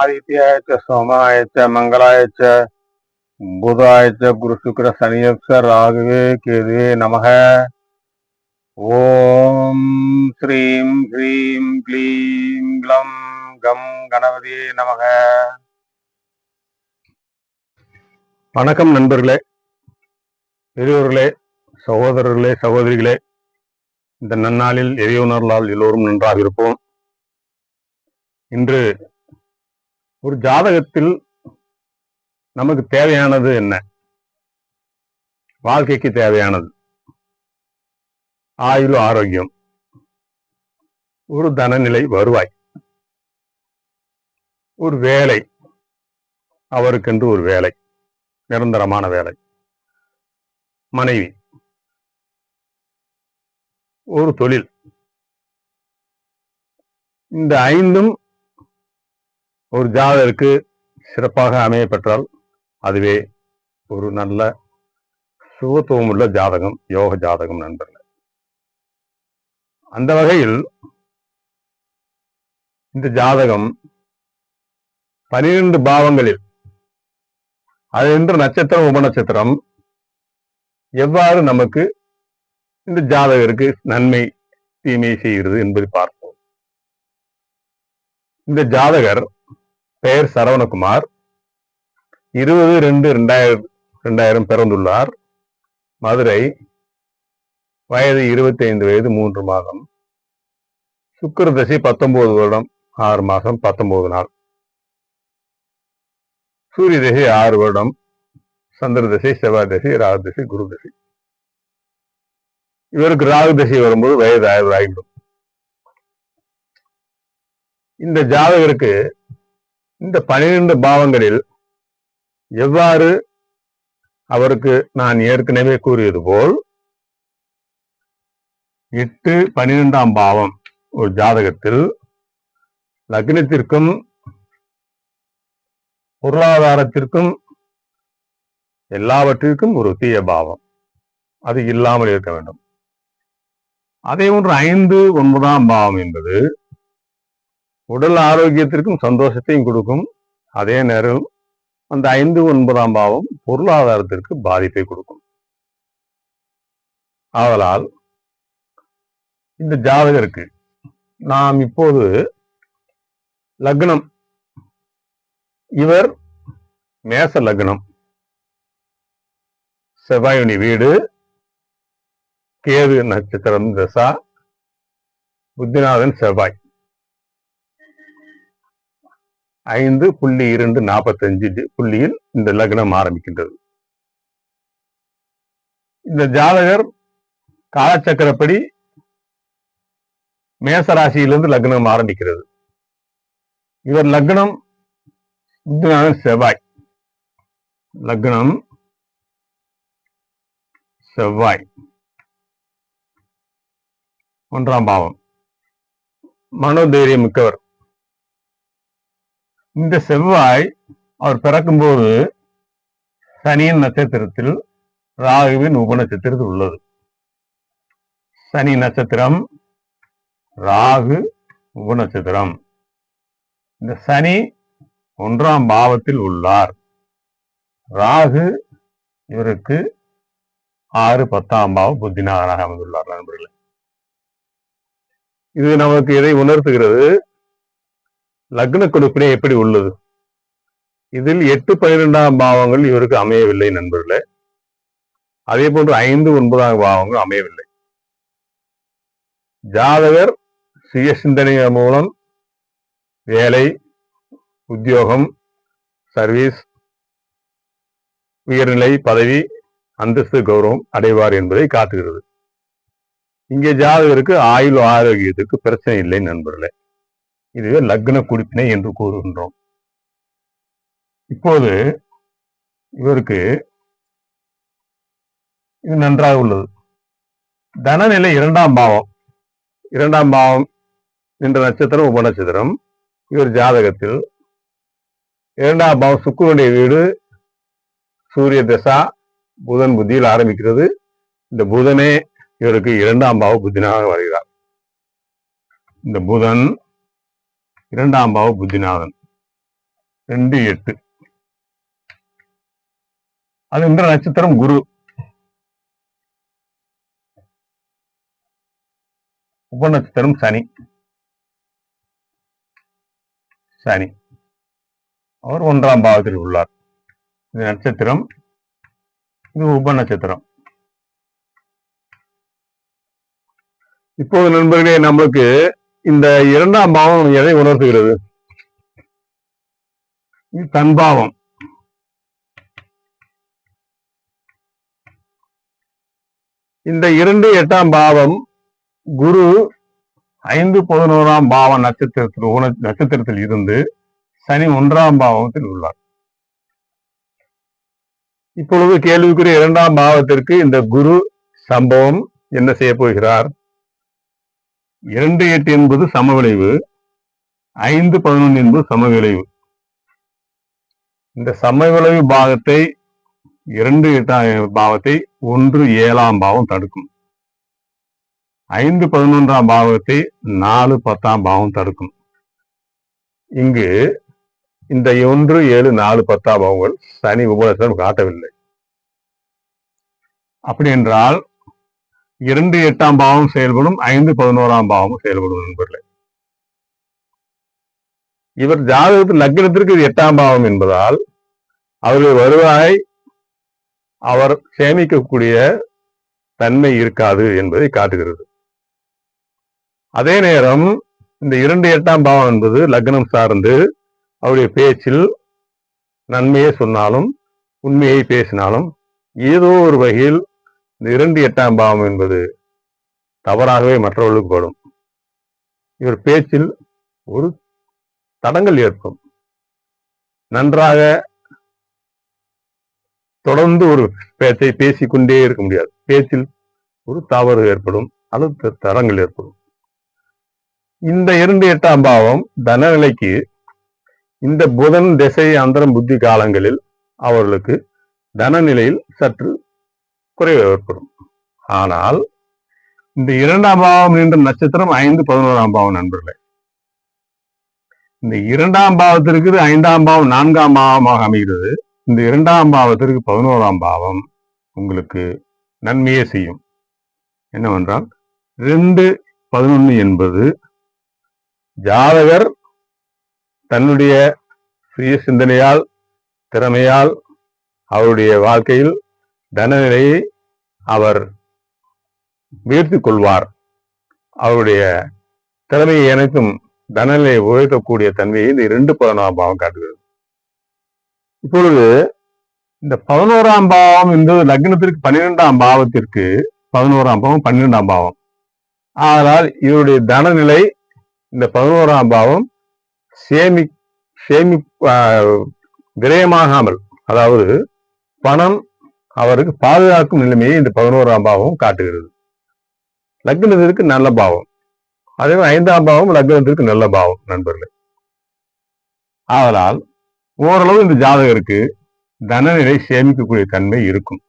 ஆதித்யாய சோமாய மங்களாய புதாய குரு சுக்கர சனியப்ச ராகுவே கேதுவே நமக ஓம் ஸ்ரீம் ஹ்ரீம் க்ளீம் க்ளம் கம் கணபதியே நமக வணக்கம் நண்பர்களே பெரியோர்களே சகோதரர்களே சகோதரிகளே. இந்த நன்னாளில் எரியுணர்லால் எல்லோரும் நன்றாக இருப்போம். இன்று ஒரு ஜாதகத்தில் நமக்கு தேவையானது என்ன? வாழ்க்கைக்கு தேவையானது. ஆயுள் ஆரோக்கியம். ஒரு தனநிலை வருவாய். ஒரு வேலை. அவருக்கென்று ஒரு வேலை. நிரந்தரமான வேலை. மனைவி. ஒரு தொழில். இந்த ஐந்தும் ஒரு ஜாதகருக்கு சிறப்பாக அமைய பெற்றால் அதுவே ஒரு நல்ல சுகத்துவம் உள்ள ஜாதகம் யோக ஜாதகம் நண்பர்கள். அந்த வகையில் இந்த ஜாதகம் பனிரெண்டு பாவங்களில் அது என்று நட்சத்திரம் உபநட்சத்திரம் எவ்வாறு நமக்கு இந்த ஜாதகருக்கு நன்மை தீமை செய்கிறது என்பதை பார்ப்போம். இந்த ஜாதகர் பெயர் சரவணகுமார். இருபது ரெண்டு ரெண்டாயிரம் ரெண்டாயிரம் பிறந்துள்ளார். மதுரை வயது இருபத்தி ஐந்து வயது மூன்று மாதம். சுக்கர தசை பத்தொன்பது வருடம் ஆறு மாதம் பத்தொன்பது நாள். சூரிய தசை ஆறு வருடம் சந்திர தசை செவ்வாய் தசை ராகு தசை குரு தசை. இவருக்கு ராகு தசை வரும்போது வயது ஆய்வு ஆகிவிடும் இந்த ஜாதகருக்கு இந்த பனிரெண்டு பாவங்களில் எவ்வாறு அவருக்கு நான் ஏற்கனவே கூறியது போல் எட்டு பனிரெண்டாம் பாவம் ஒரு ஜாதகத்தில் லக்னத்திற்கும் பொருளாதாரத்திற்கும் எல்லாவற்றிற்கும் ஒரு தீய பாவம். அது இல்லாமல் இருக்க வேண்டும். அதே ஒன்று ஐந்து ஒன்பதாம் பாவம் என்பது உடல் ஆரோக்கியத்திற்கும் சந்தோஷத்தையும் கொடுக்கும். அதே நேரம் அந்த ஐந்து ஒன்பதாம் பாவம் பொருளாதாரத்திற்கு பாதிப்பை கொடுக்கும். ஆதலால் இந்த ஜாதகருக்கு நாம் இப்போது லக்னம். இவர் மேச லக்னம். செவ்வாயுனி வீடு. கேது நட்சத்திரம் தசா. புத்திநாதன் செவ்வாய். ஐந்து புள்ளி இரண்டு நாற்பத்தஞ்சு புள்ளியில் இந்த லக்னம் ஆரம்பிக்கின்றது. இந்த ஜாதகர் காலச்சக்கரப்படி மேசராசியிலிருந்து லக்னம் ஆரம்பிக்கிறது. இவர் லக்னம் செவ்வாய். லக்னம் செவ்வாய். ஒன்றாம் பாவம். மனோதைரியம் மிக்கவர். இந்த செவ்வாய் அவர் பிறக்கும்போது சனியின் நட்சத்திரத்தில் ராகுவின் உபநட்சத்திரத்தில் உள்ளது. சனி நட்சத்திரம் ராகு உபநட்சத்திரம். இந்த சனி ஒன்றாம் பாவத்தில் உள்ளார். ராகு இவருக்கு ஆறு பத்தாம் பாவம் புத்திநாதனாக அமைந்துள்ளார் நண்பர்களே. இது நமக்கு எதை உணர்த்துகிறது? லக்ன கொடுப்பினை எப்படி உள்ளது? இதில் எட்டு பன்னிரெண்டாம் பாவங்கள் இவருக்கு அமையவில்லை நண்பர்களே. அதே போன்று ஐந்து ஒன்பதாம் பாவங்கள் அமையவில்லை. ஜாதகர் சுய சிந்தனை மூலம் வேலை உத்தியோகம் சர்வீஸ் உயர்நிலை பதவி அந்தஸ்து கௌரவம் அடைவார் என்பதை காட்டுகிறது. இங்கே ஜாதகருக்கு ஆயுள் ஆரோக்கியத்துக்கு பிரச்சனை இல்லை நண்பர்களே. இதுவே லக்ன குடிப்பினை என்று கூறுகின்றோம். இப்போது இவருக்கு இது நன்றாக உள்ளது. தனநிலை இரண்டாம் பாவம். இரண்டாம் பாவம் என்ற நட்சத்திரம் உபநட்சத்திரம். இவர் ஜாதகத்தில் இரண்டாம் பாவம் சுக்கரனுடைய வீடு சூரிய தசா புதன் புத்தியில் ஆரம்பிக்கிறது. இந்த புதனே இவருக்கு இரண்டாம் பாவ புத்தினாக வருகிறார். இந்த புதன் இரண்டாம் பாவ புத்திநாதன். ரெண்டு எட்டு. அது இந்த நட்சத்திரம்? குரு. உப நட்சத்திரம் சனி. சனி. அவர் ஒன்றாம் பாவத்தில் உள்ளார். இது நட்சத்திரம் இது உப நட்சத்திரம் இப்போது நண்பர்களே நம்மளுக்கு இந்த இரண்டாம் பாவம் எதை உணர்த்துகிறது? தன்பாவம் இந்த இரண்டு எட்டாம் பாவம் குரு ஐந்து பதினோராம் பாவ நட்சத்திரத்தில் நட்சத்திரத்தில் இருந்து சனி ஒன்றாம் பாவத்தில் உள்ளார். இப்பொழுது கேள்விக்குரிய இரண்டாம் பாவத்திற்கு இந்த குரு சம்பவம் என்ன செய்ய போகிறார்? இரண்டு எட்டு என்பது சமவிளைவு ஐந்து பதினொன்று என்பது சமவிளைவு. இந்த சமவிளைவு பாகத்தை இரண்டு எட்டாம் பாவத்தை ஒன்று ஏழாம் பாவம் தடுக்கும். ஐந்து பதினொன்றாம் பாவத்தை நாலு பத்தாம் பாவம் தடுக்கும். இங்கு இந்த ஒன்று ஏழு நாலு பத்தாம் பாவங்கள் சனி உபதேசம் காட்டவில்லை. அப்படி என்றால் இரண்டு எட்டாம் பாவம் செயல்படும் ஐந்து பதினோராம் பாவமும் செயல்படும் நண்பர்களே இவர் ஜாதகத்தில் லக்னத்திற்கு இது எட்டாம் பாவம் என்பதால் அவருடைய வருவாய் அவர் சேமிக்கக்கூடிய தன்மை இருக்காது என்பதை காட்டுகிறது. அதே நேரம் இந்த இரண்டு எட்டாம் பாவம் என்பது லக்னம் சார்ந்து அவருடைய பேச்சில் நன்மையை சொன்னாலும் உண்மையை பேசினாலும் ஏதோ ஒரு வகையில் இந்த இரண்டு எட்டாம் பாவம் என்பது தவறாகவே மற்றவர்களுக்கு படும். இவர் பேச்சில் ஒரு தடங்கள் ஏற்படும். நன்றாக தொடர்ந்து ஒரு பேச்சை பேசிக்கொண்டே இருக்க முடியாது. பேச்சில் ஒரு தவறு ஏற்படும் அல்லது த- தடங்கள் ஏற்படும். இந்த இரண்டு எட்டாம் பாவம் தனநிலைக்கு இந்த புதன் திசை அந்தரம் புத்தி காலங்களில் அவர்களுக்கு தனநிலையில் சற்று குறைவு ஏற்படும். ஆனால் இந்த இரண்டாம் பாவம் என்ற நட்சத்திரம் ஐந்து பதினோராம் பாவம் நண்பர்களே. இந்த இரண்டாம் பாவத்திற்கு ஐந்தாம் பாவம் நான்காம் பாவமாக அமைகிறது. இந்த இரண்டாம் பாவத்திற்கு பதினோராம் பாவம் உங்களுக்கு நன்மையே செய்யும். என்னவென்றால் ரெண்டு பதினொன்னு என்பது ஜாதகர் தன்னுடைய சுய சிந்தனையால் திறமையால் அவருடைய வாழ்க்கையில் தனநிலையை அவர் உயர்த்தி கொள்வார் அவருடைய திறமையை அனைத்தும் தனநிலையை உயர்த்தக்கூடிய தன்மையை இந்த இரண்டு பதினோராம் பாவம் காட்டுகிறது. இப்பொழுது இந்த பதினோராம் பாவம் என்பது லக்னத்திற்கு பன்னிரெண்டாம் பாவத்திற்கு பதினோராம் பாவம் பன்னிரெண்டாம் பாவம். ஆனால் இவருடைய தனநிலை இந்த பதினோராம் பாவம் சேமி சேமி விரயமாகாமல் அதாவது பணம் அவருக்கு பாதுகாக்கும் நிலைமையை இந்த பதினோராம் பாவம் காட்டுகிறது. லக்னத்திற்கு நல்ல பாவம். அதே மாதிரி ஐந்தாம் பாவம் லக்னத்திற்கு நல்ல பாவம் நண்பர்களே. ஆதலால் ஓரளவு இந்த ஜாதகருக்கு தனநிலை சேமிக்கக்கூடிய தன்மை இருக்கும்.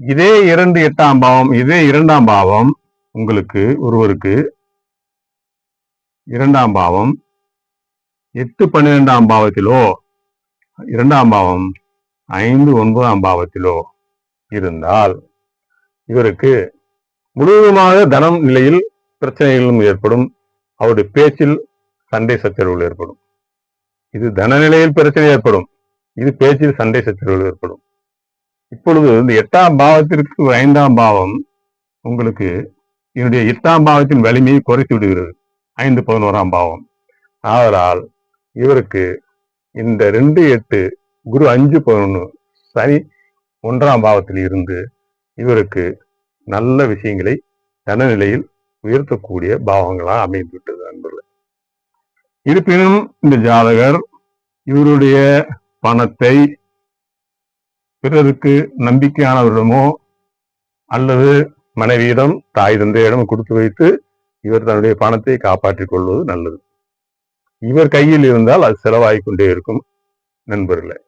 இதே இரண்டு எட்டாம் பாவம் இதே இரண்டாம் பாவம் உங்களுக்கு ஒருவருக்கு இரண்டாம் பாவம் எட்டு பன்னிரெண்டாம் பாவத்திலோ இரண்டாம் பாவம் ஐந்து ஒன்பதாம் பாவத்திலோ இருந்தால் இவருக்கு முழுவதுமாக தனம் நிலையில் பிரச்சனைகளும் ஏற்படும். அவருடைய பேச்சில் சண்டை சச்சரவுகள் ஏற்படும். இது தன நிலையில் பிரச்சனை ஏற்படும். இது பேச்சில் சண்டை சச்சரவுகள் ஏற்படும். இப்பொழுது இந்த எட்டாம் பாவத்திற்கு ஐந்தாம் பாவம் உங்களுக்கு என்னுடைய எட்டாம் பாவத்தின் வலிமையை குறைத்து விடுகிறது. ஐந்து பதினோராம் பாவம். ஆதலால் இவருக்கு இந்த ரெண்டு எட்டு குரு அஞ்சு பதினொன்று சனி ஒன்றாம் பாவத்தில் இருந்து இவருக்கு நல்ல விஷயங்களை தனநிலையில் உயர்த்தக்கூடிய பாவங்களாக அமைந்துவிட்டது அன்பர்களே. இருப்பினும் இந்த ஜாதகர் இவருடைய பணத்தை பிறருக்கு நம்பிக்கையானவரிடமோ அல்லது மனைவியிடம் தாய் தந்தையிடம் கொடுத்து வைத்து இவர் தன்னுடைய பணத்தை காப்பாற்றிக் கொள்வது நல்லது. இவர் கையில் இருந்தால் அது செலவாகிக் கொண்டே இருக்கும் நண்பர்களே.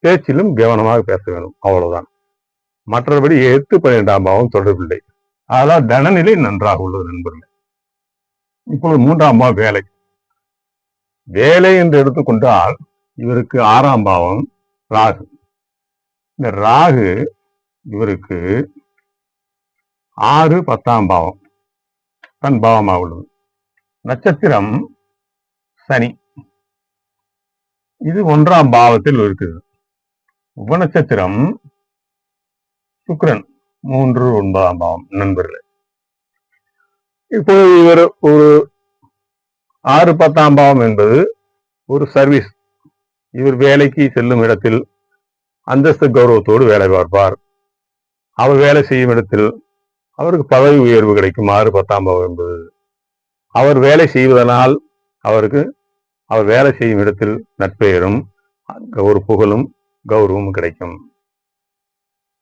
பேச்சிலும் கவனமாக பேச வேண்டும் அவ்வளவுதான். மற்றபடி எட்டு பன்னிரெண்டாம் பாவம் தொடர்பில்லை. அதனால் தனநிலை நன்றாக உள்ளது நண்பர்களே. இப்பொழுது மூன்றாம் பாவம் வேலை. வேலை என்று எடுத்துக்கொண்டால் இவருக்கு ஆறாம் பாவம் ராகு. இந்த ராகு இவருக்கு ஆறு பத்தாம் பாவம் தன் பாவமாக உள்ளது. நட்சத்திரம் சனி. இது ஒன்றாம் பாவத்தில் இருக்குது உபநட்சத்திரம் சுக்ரன் மூன்று ஒன்பதாம் பாவம். நண்பர்களே இப்போது இவர் ஒரு ஆறு பத்தாம் பாவம் என்பது ஒரு சர்வீஸ் இவர் வேலைக்கு செல்லும் இடத்தில் அந்தஸ்து கௌரவத்தோடு வேலை பார்ப்பார். அவர் வேலை செய்யும் இடத்தில் அவருக்கு பதவி உயர்வு கிடைக்கும். ஆறு பத்தாம் பாவம் என்பது அவர் வேலை செய்வதனால் அவருக்கு அவர் வேலை செய்யும் இடத்தில் நட்பெயரும் ஒரு புகழும் கௌரவம் கிடைக்கும்.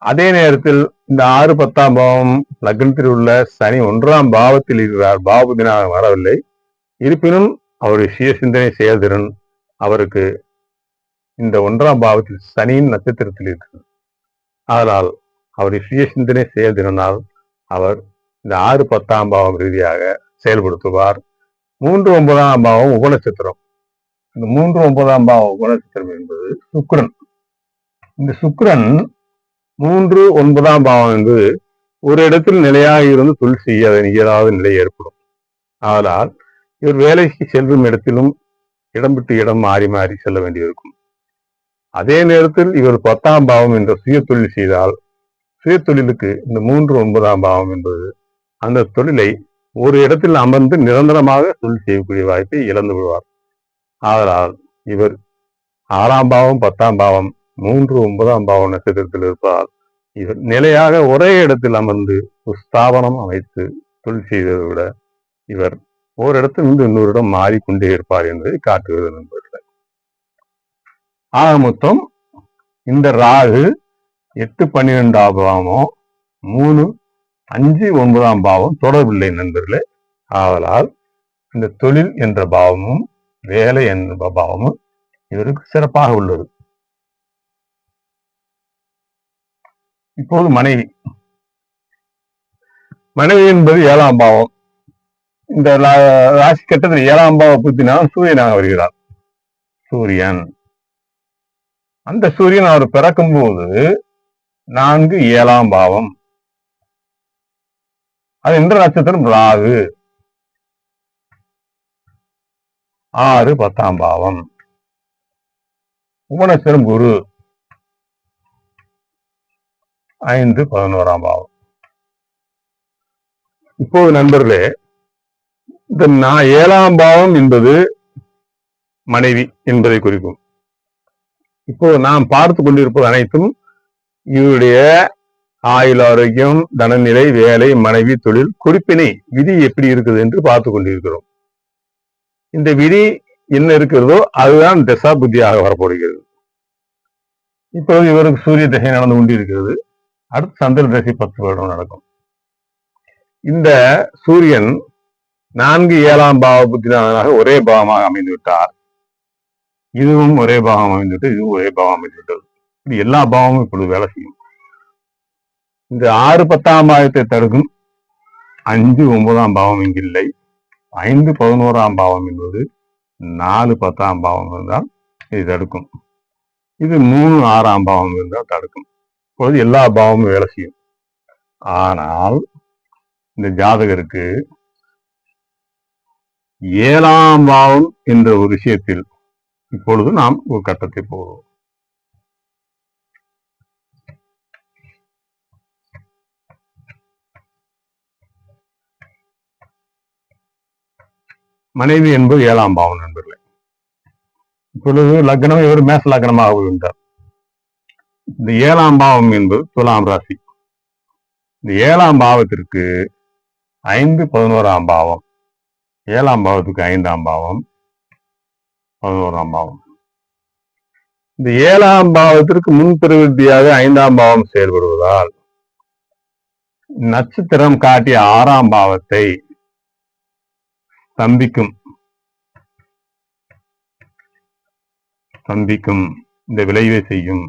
அதே நேரத்தில் இந்த ஆறு பத்தாம் பாவம் லக்னத்தில் உள்ள சனி ஒன்றாம் பாவத்தில் இருக்கிறார். பாவதினாக வரவில்லை. இருப்பினும் அவருடைய சுய சிந்தனை செயல்திறன் அவருக்கு இந்த ஒன்றாம் பாவத்தில் சனியின் நட்சத்திரத்தில் இருக்கிறது. அதனால் அவருடைய சுய சிந்தனை செயல்திறனால் அவர் இந்த ஆறு பத்தாம் பாவம் ரீதியாக செயல்படுத்துவார். மூன்று ஒன்பதாம் பாவம் உபநட்சத்திரம். இந்த மூன்று ஒன்பதாம் பாவம் உபநட்சத்திரம் என்பது சுக்கரன். இந்த சுக்கரன் மூன்று ஒன்பதாம் பாவம் என்பது ஒரு இடத்தில் நிலையாக இருந்து தொழில் செய்ய இயலாத நிலை ஏற்படும். ஆனால் இவர் வேலைக்கு செல்லும் இடத்திலும் இடம் விட்டு இடம் மாறி மாறி செல்ல வேண்டியிருக்கும். அதே நேரத்தில் இவர் பத்தாம் பாவம் என்ற சுய தொழில் செய்தால் சுய தொழிலுக்கு இந்த மூன்று ஒன்பதாம் பாவம் என்பது அந்த தொழிலை ஒரு இடத்தில் அமர்ந்து நிரந்தரமாக தொழில் செய்யக்கூடிய வாய்ப்பை இழந்து விடுவார். ஆதலால் இவர் ஆறாம் பாவம் பத்தாம் பாவம் மூன்று ஒன்பதாம் பாவம் நட்சத்திரத்தில் இருப்பதால் இவர் நிலையாக ஒரே இடத்தில் அமர்ந்து ஒரு ஸ்தாபனம் அமைத்து தொழில் செய்ததை விட இவர் ஓரிடத்தில் இருந்து இன்னொரு இடம் மாறிக்கொண்டே இருப்பார் என்பதை காட்டுகிறது நண்பர்கள். ஆக மொத்தம் இந்த ராகு எட்டு பன்னிரெண்டாம் பாவமும் மூணு அஞ்சு ஒன்பதாம் பாவம் தொடர்பில்லை நண்பர்களே. ஆதலால் இந்த தொழில் என்ற பாவமும் வேலை என்ற பாவமும் இவருக்கு சிறப்பாக உள்ளது. இப்போது மனைவி மனைவி என்பது ஏழாம் பாவம். இந்த ராசி கட்டத்தில் ஏழாம் பாவ புத்தினால் சூரியனாக வருகிறார். சூரியன். அந்த சூரியன் அவர் பிறக்கும் போது நான்கு ஏழாம் பாவம். அது என்ற நட்சத்திரம்? ராகு. ஆறு பத்தாம் பாவம். உபநட்சத்திரம் குரு. ஐந்து பதினோராம் பாவம். இப்போது நண்பர்களே இந்த நான் ஏழாம் பாவம் என்பது மனைவி என்பதை குறிக்கும். இப்போ நாம் பார்த்து கொண்டிருப்பது அனைத்தும் இவருடைய ஆயுள் ஆரோக்கியம் தனநிலை வேலை மனைவி தொழில் குறிப்பினை விதி எப்படி இருக்குது என்று பார்த்து கொண்டிருக்கிறோம். இந்த விதி என்ன இருக்கிறதோ அதுதான் தசா புத்தியாக வரப்படுகிறது இப்போது இவருக்கு சூரிய திசை நடந்து கொண்டிருக்கிறது. அடுத்து சந்திர தசை பத்து வருடம் நடக்கும். இந்த சூரியன் நான்கு ஏழாம் பாவ புத்தினாக ஒரே பாவமாக அமைந்து விட்டார். இதுவும் ஒரே பாவம் அமைந்துவிட்டு இதுவும் ஒரே பாவம் அமைந்து விட்டது. இப்படி எல்லா பாவமும் இப்பொழுது வேலை செய்யும். இந்த ஆறு பத்தாம் பாவத்தை தடுக்கும் அஞ்சு ஒன்பதாம் பாவம் இங்கில்லை ஐந்து பதினோராம் பாவம் என்பது நாலு பத்தாம் பாவம் இருந்தால் இது தடுக்கும். இது மூணு ஆறாம் பாவம் இருந்தால் தடுக்கும். பொழுது எல்லா பாவமும் வேலை செய்யும். ஆனால் இந்த ஜாதகருக்கு ஏழாம் பாவம் என்ற ஒரு விஷயத்தில் இப்பொழுது நாம் ஒரு கட்டத்தை போடுவோம். மனைவி என்பது ஏழாம் பாவம் நண்பர்களே. இப்பொழுது லக்னம் இவர் மேச லக்னமாக இருந்தார். இந்த ஏழாம் பாவம் என்பது துலாம் ராசி. இந்த ஏழாம் பாவத்திற்கு ஐந்து பதினோராம் பாவம். ஏழாம் பாவத்துக்கு ஐந்தாம் பாவம். பதினோராம் பாவம். இந்த ஏழாம் பாவத்திற்கு முன் பிரவிற்த்தியாக ஐந்தாம் பாவம் செயல்படுவதால் நட்சத்திரம் காட்டிய ஆறாம் பாவத்தை ஸ்தம்பிக்கும் ஸ்தம்பிக்கும் இந்த விளைவை செய்யும்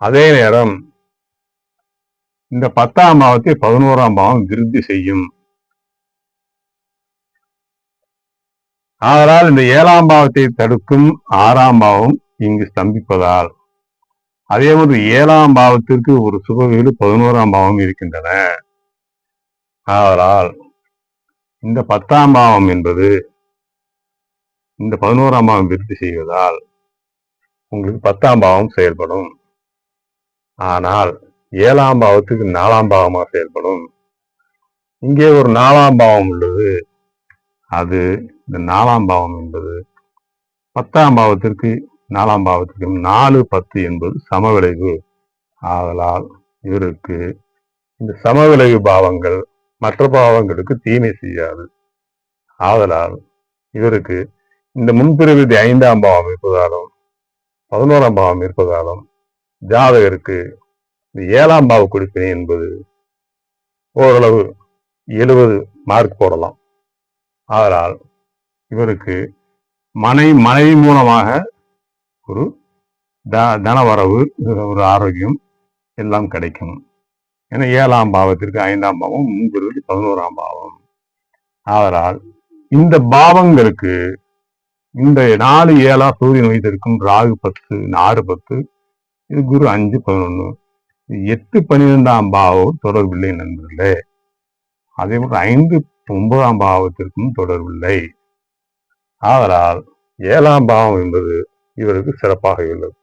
அதே நேரம் இந்த பத்தாம் பாவத்தை பதினோராம் பாவம் விருத்தி செய்யும். ஆதலால் இந்த ஏழாம் பாவத்தை தடுக்கும் ஆறாம் பாவம் இங்கு ஸ்தம்பிப்பதால். அதே மாதிரி ஏழாம் பாவத்திற்கு ஒரு சுப வீடு பதினோராம் பாவம் இருக்கின்றன. ஆதலால் இந்த பத்தாம் பாவம் என்பது இந்த பதினோராம் பாவம் விருத்தி செய்வதால் உங்களுக்கு பத்தாம் பாவம் செயல்படும். ஆனால் ஏழாம் பாவத்துக்கு நாலாம் பாவமாக செயல்படும். இங்கே ஒரு நாலாம் பாவம் உள்ளது. அது இந்த நாலாம் பாவம் என்பது பத்தாம் பாவத்திற்கு நாலாம் பாவத்திற்கும் நாலு பத்து என்பது சமவிளைவு. ஆதலால் இவருக்கு இந்த சமவிளைவு பாவங்கள் மற்ற பாவங்களுக்கு தீமை செய்யாது. ஆதலால் இவருக்கு இந்த முன்பிறவிதி ஐந்தாம் பாவம் இருப்பதாலும் பதினோராம் பாவம் இருப்பதாலும் ஜாதகருக்கு இந்த ஏழாம் பாவ குடிப்பினை என்பது ஓரளவு எழுபது மார்க் போடலாம். ஆதலால் இவருக்கு மனை மனைவி மூலமாக ஒரு த தனவரவு ஒரு ஆரோக்கியம் எல்லாம் கிடைக்கும். ஏன்னா ஏழாம் பாவத்திற்கு ஐந்தாம் பாவம் முன்பிற்கு பதினோராம் பாவம். ஆதலால் இந்த பாவங்களுக்கு இந்த நாலு ஏழா சூரியன் வைத்திருக்கும் ராகு பத்து ஆறு பத்து இது குரு அஞ்சு பதினொன்னு. எட்டு பன்னிரெண்டாம் பாவம் தொடர்பில்லை நண்பர்களே. அதே போல ஐந்து ஒன்பதாம் பாவத்திற்கும் தொடர்பில்லை. ஆதலால் ஏழாம் பாவம் என்பது இவருக்கு சிறப்பாக உள்ளது.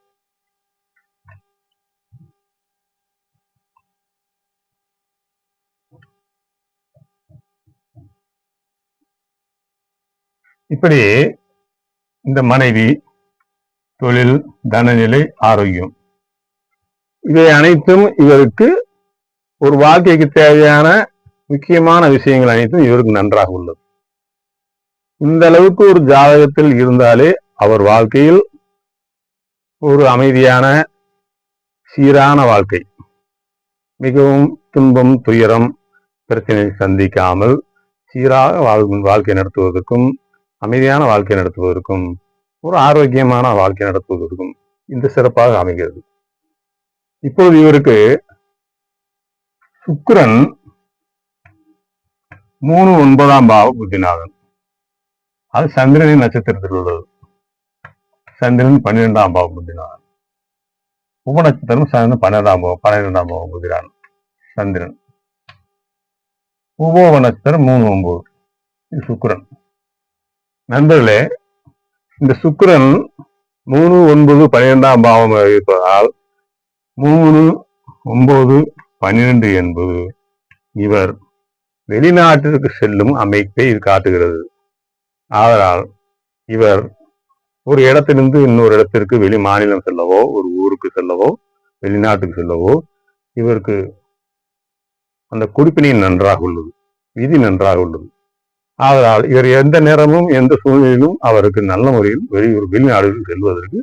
இப்படி இந்த மனைவி தொழில் தனநிலை ஆரோக்கியம் இவை அனைத்தும் இவருக்கு ஒரு வாழ்க்கைக்கு தேவையான முக்கியமான விஷயங்கள் அனைத்தும் இவருக்கு நன்றாக உள்ளது. இந்த அளவுக்கு ஒரு ஜாதகத்தில் இருந்தாலே அவர் வாழ்க்கையில் ஒரு அமைதியான சீரான வாழ்க்கை. மிகவும் துன்பம் துயரம் பிரச்சனை சந்திக்காமல் சீராக வாழ் வாழ்க்கை நடத்துவதற்கும் அமைதியான வாழ்க்கை நடத்துவதற்கும் ஒரு ஆரோக்கியமான வாழ்க்கை நடத்துவதற்கும் இந்த சிறப்பாக அமைகிறது. இப்போது இவருக்கு சுக்கிரன் மூணு ஒன்பதாம் பாவ புத்திநாதன். அது சந்திரனின் நட்சத்திரத்தில் உள்ளது. சந்திரன் பன்னிரெண்டாம் பாவ புத்திநாதன். உப நட்சத்திரம் சந்திரன் பன்னிரெண்டாம் பாவம் பன்னிரெண்டாம் பாவம் புத்திரான் சந்திரன். உபோப நட்சத்திரம் மூணு ஒன்பது. இது சுக்கிரன். நண்பர்களே இந்த சுக்கிரன் மூணு ஒன்பது பன்னிரெண்டாம் பாவம் இருப்பதால் மூணு ஒன்பது பன்னிரெண்டு என்பது இவர் வெளிநாட்டிற்கு செல்லும் அமைப்பை இது காட்டுகிறது. ஆதலால் இவர் ஒரு இடத்திலிருந்து இன்னொரு இடத்திற்கு வெளி மாநிலம் செல்லவோ ஒரு ஊருக்கு செல்லவோ வெளிநாட்டுக்கு செல்லவோ இவருக்கு அந்த குறிப்பினை நன்றாக உள்ளது விதி நன்றாக உள்ளது. ஆதலால் இவர் எந்த நேரமும் எந்த சூழ்நிலையிலும் அவருக்கு நல்ல முறையில் வெளியூர் வெளிநாடுகள் செல்வதற்கு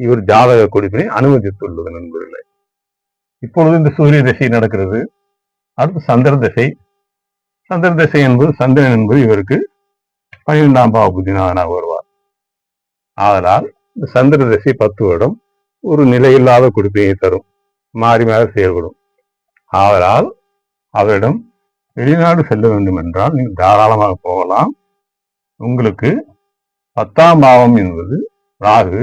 இவர் ஜாதக குறிப்பினை அனுமதித்துள்ளது நண்பர்களே. இப்பொழுது இந்த சூரிய திசை நடக்கிறது. அடுத்து சந்திர திசை. சந்திர திசை என்பது சந்திரன் என்பது இவருக்கு பன்னிரெண்டாம் பாவ புத்திநாதனாக வருவார். ஆதலால் இந்த சந்திர திசை பத்து வருடம் ஒரு நிலையில்லாத குடிப்பையை தரும். மாறி மாறி செயல்படும். ஆதலால் அவரிடம் வெளிநாடு செல்ல வேண்டும் என்றால் நீங்கள் தாராளமாக போகலாம். உங்களுக்கு பத்தாம் பாவம் என்பது ராகு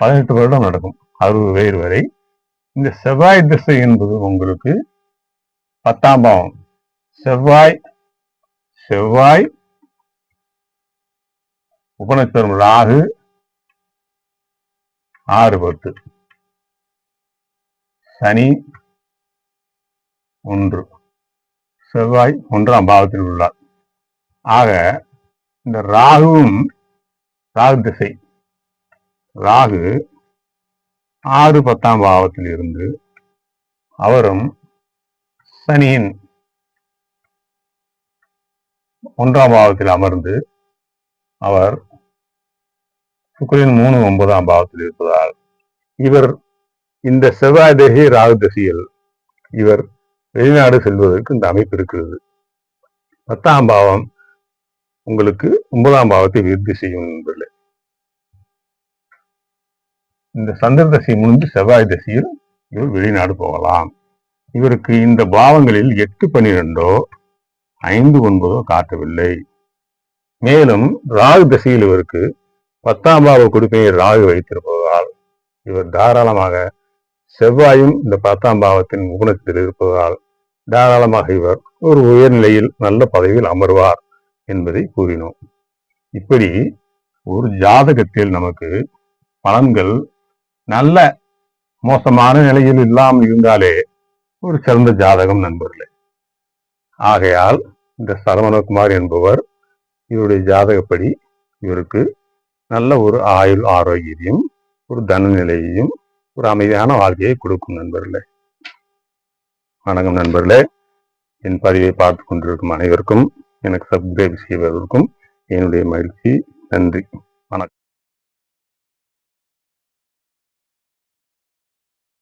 பதினெட்டு வருடம் நடக்கும். அறுபது வயது வரை இந்த செவ்வாய் திசை என்பது உங்களுக்கு பத்தாம் பாவம். செவ்வாய் செவ்வாய் உபநட்சத்திரம் ராகு ஆறு பத்து. சனி ஒன்று. செவ்வாய் ஒன்றாம் பாவத்தில் உள்ளார். ஆக இந்த ராகுவும் ராகு திசை. ராகு ஆறு பத்தாம் பாவத்தில் இருந்து அவரும் சனியின் ஒன்றாம் பாவத்தில் அமர்ந்து அவர் சுக்கிரன் மூணு ஒன்பதாம் பாவத்தில் இருப்பதால் இவர் இந்த செவ்வாய் தேகி ராகு திசையில் இவர் வெளிநாடு செல்வதற்கு இந்த அமைப்பு இருக்கிறது. பத்தாம் பாவம் உங்களுக்கு ஒன்பதாம் பாவத்தை விருத்தி செய்யும் என்பதில்லை. இந்த சந்திர தசை முடிந்து செவ்வாய் தசையில் இவர் வெளிநாடு போகலாம். இவருக்கு இந்த பாவங்களில் எட்டு பன்னிரெண்டோ ஐந்து ஒன்பதோ காட்டவில்லை. மேலும் ராகு தசையில் இவருக்கு பத்தாம் பாவ குடிப்பையை ராகு வைத்திருப்பதால் இவர் தாராளமாக செவ்வாயும் இந்த பத்தாம் பாவத்தின் முகுணத்தில் இருப்பதால் தாராளமாக இவர் ஒரு உயர்நிலையில் நல்ல பதவியில் அமர்வார் என்பதை கூறினோம். இப்படி ஒரு ஜாதகத்தில் நமக்கு பலன்கள் நல்ல மோசமான நிலையில் இல்லாமல் இருந்தாலே ஒரு சிறந்த ஜாதகம் நண்பர்களே. ஆகையால் இந்த சரவணகுமார் என்பவர் இவருடைய ஜாதகப்படி இவருக்கு நல்ல ஒரு ஆயுள் ஆரோக்கியத்தையும் ஒரு தன நிலையையும் ஒரு அமைதியான வாழ்க்கையை கொடுக்கும் நண்பர்களே. வணக்கம் நண்பர்களே. என் பதிவை பார்த்து கொண்டிருக்கும் அனைவருக்கும் எனக்கு சப்ஸ்கிரைப் செய்வதற்கும் என்னுடைய மகிழ்ச்சி. நன்றி.